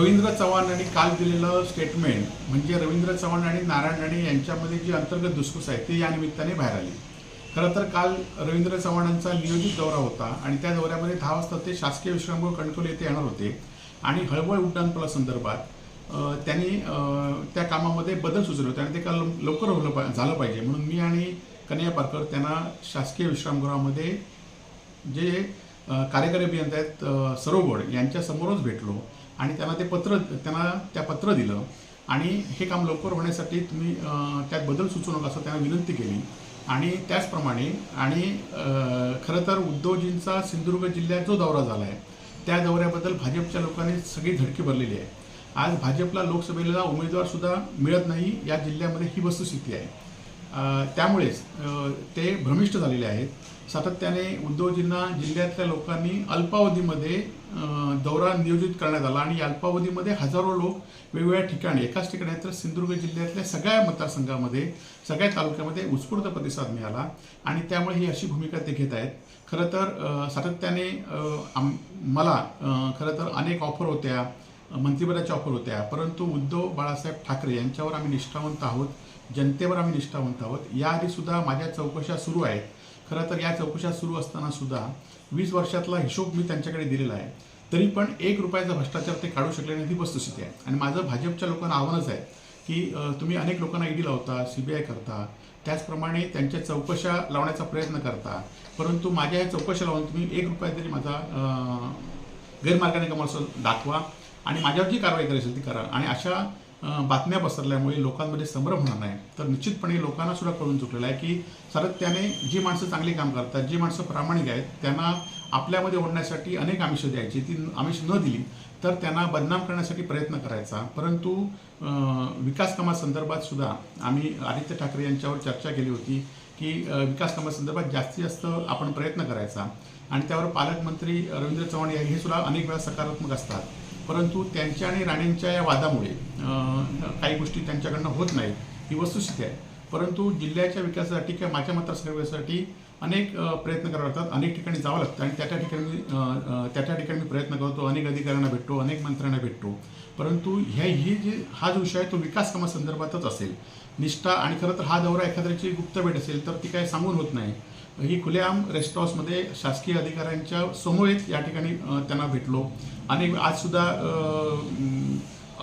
रवींद्र चव्हाण यांनी काल दिलेलं स्टेटमेंट म्हणजे रवींद्र चव्हाण आणि नारायण राणे यांच्यामध्ये जी अंतर्गत दुसफूस आहे ती या निमित्ताने बाहेर आली. खरं तर काल रवींद्र चव्हाणांचा नियोजित दौरा होता आणि त्या दौऱ्यामध्ये दहा वाजता ते शासकीय विश्रामगृह कंट्रोल येथे येणार होते आणि हळवळ उड्डाणपुला संदर्भात त्यांनी त्या कामामध्ये बदल सुचवले होते आणि ते काल लवकर होलं पा- झालं पाहिजे. म्हणून मी आणि कन्या पारकर त्यांना शासकीय विश्रामगृहामध्ये जे कार्यकारी अभियंता आहेत सरोगड यांच्यासमोरच भेटलो. आणि त्यांना ते पत्र त्यांना त्या पत्र दिलं. आणि हे काम लवकर होण्यासाठी तुम्ही त्यात बदल सुचू नका असं त्यांना विनंती केली. आणि त्याचप्रमाणे आणि खरं तर उद्धवजींचा सिंधुदुर्ग जिल्ह्यात जो दौरा झाला आहे त्या दौऱ्याबद्दल भाजपच्या लोकांनी सगळी धडकी भरलेली आहे. आज भाजपला लोकसभेला उमेदवारसुद्धा मिळत नाही या जिल्ह्यामध्ये ही वस्तुस्थिती आहे. त्यामुळेच ते भ्रमिष्ट झालेले आहेत. सातत्याने उद्धवजींना जिल्ह्यातल्या लोकांनी अल्पावधीमध्ये दौरा नियोजित करण्यात आला आणि अल्पावधीमध्ये हजारो लोक वेगवेगळ्या ठिकाणी एकाच ठिकाणी तर सिंधुदुर्ग जिल्ह्यातल्या सगळ्या मतदारसंघामध्ये सगळ्या तालुक्यामध्ये उत्स्फूर्त प्रतिसाद मिळाला आणि त्यामुळे ही अशी भूमिका ते घेत आहेत. खरं तर सातत्याने आम- मला खरं तर अनेक ऑफर होत्या. मंत्रिपदाच्या ऑफर होत्या. परंतु उद्धव बाळासाहेब ठाकरे यांच्यावर आम्ही निष्ठावंत आहोत जनतेवर आम्ही निष्ठावंत आहोत. याआधीसुद्धा माझ्या चौकशा सुरू आहेत. खरं तर या चौकशा सुरू असताना सुद्धा वीस वर्षातला हिशोब मी त्यांच्याकडे दिलेला आहे. तरी पण एक रुपयाचा भ्रष्टाचार ते काढू शकले नाही ही वस्तुस्थिती आहे. आणि माझं भाजपच्या लोकांना आव्हानच आहे की तुम्ही अनेक लोकांना ईडी लावता सी बी आय करता त्याचप्रमाणे त्यांच्या चौकशा लावण्याचा प्रयत्न करता. परंतु माझ्या या चौकशा लावून तुम्ही एक रुपया तरी माझा गैरमार्गाने कमाल दाखवा. आणि माझ्यावर जी कारवाई करायची असेल ती करा. आणि अशा बातम्या पसरल्यामुळे लोकांमध्ये संभ्रम होणार नाही. तर निश्चितपणे लोकांना सुद्धा कळून चुकलेलं आहे की सातत्याने जी माणसं चांगली काम करतात जी माणसं प्रामाणिक आहेत त्यांना आपल्यामध्ये ओढण्यासाठी अनेक आमिष द्यायची. ती आमिष न दिली तर त्यांना बदनाम करण्यासाठी प्रयत्न करायचा. परंतु विकास कामासंदर्भात सुद्धा आम्ही आदित्य ठाकरे यांच्यावर चर्चा केली होती की विकास कामासंदर्भात जास्तीत जास्त आपण प्रयत्न करायचा. आणि त्यावर पालकमंत्री रवींद्र चव्हाण हे सुद्धा अनेक वेळा सकारात्मक असतात. परंतु त्यांच्या आणि राणेंच्या या वादामुळे काही गोष्टी त्यांच्याकडनं होत नाहीत. ही वस्तुस्थिती आहे. परंतु जिल्ह्याच्या विकासासाठी किंवा माझ्या मतदारसंघासाठी अनेक प्रयत्न करावे लागतात. अनेक ठिकाणी जावं लागतं आणि त्या त्या ठिकाणी त्या त्या ठिकाणी मी प्रयत्न करतो. अनेक अधिकाऱ्यांना भेटतो अनेक मंत्र्यांना भेटतो. परंतु ह्या ही जी हा जो विषय आहे तो विकास कामासंदर्भातच असेल. निष्ठा आणि खरं तर हा दौरा एखाद्याची गुप्त भेट असेल तर ती काही सांगून होत नाही. ही खुलेआम रेस्ट हाऊसमध्ये शासकीय अधिकाऱ्यांच्या समोरीत या ठिकाणी त्यांना भेटलो. आणि आजसुद्धा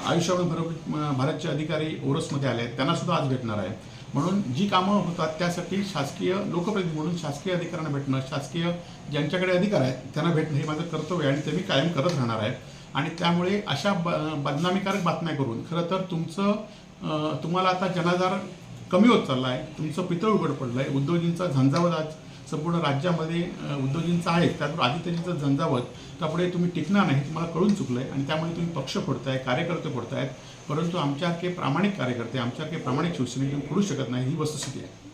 आयुष्यावर भर भारतचे अधिकारी ओरसमध्ये आले आहेत. त्यांनासुद्धा आज भेटणार आहे. म्हणून जी कामं होतात त्यासाठी शासकीय लोकप्रतिनिधी म्हणून शासकीय अधिकाऱ्यांना भेटणं शासकीय ज्यांच्याकडे अधिकार आहेत त्यांना भेटणं हे माझं कर्तव्य आहे आणि ते मी कायम करत राहणार आहे. आणि त्यामुळे अशा ब बदनामीकारक बातम्या करून खरं तर तुमचं तुम्हाला आता जनाधार कमी होत चालला आहे तुमचं पितळ उघड पडलं आहे उद्योजींचा झंझावत आज संपूर्ण राज्यामध्ये अ, उद्योजींचा आहे त्याचबरोबर आदित्यजींचं झंझावत त्यापुढे तुम्ही टिकणार नाही तुम्हाला कळून चुकलं आहे आणि त्यामुळे तुम्ही पक्ष फोडताय कार्यकर्ते फोडतायत परंतु आमच्यासारखे प्रामाणिक कार्यकर्ते आमच्यासारखे प्रामाणिक शिवसैनिक तुम्ही फोडू शकत नाही ही वस्तुस्थिती आहे.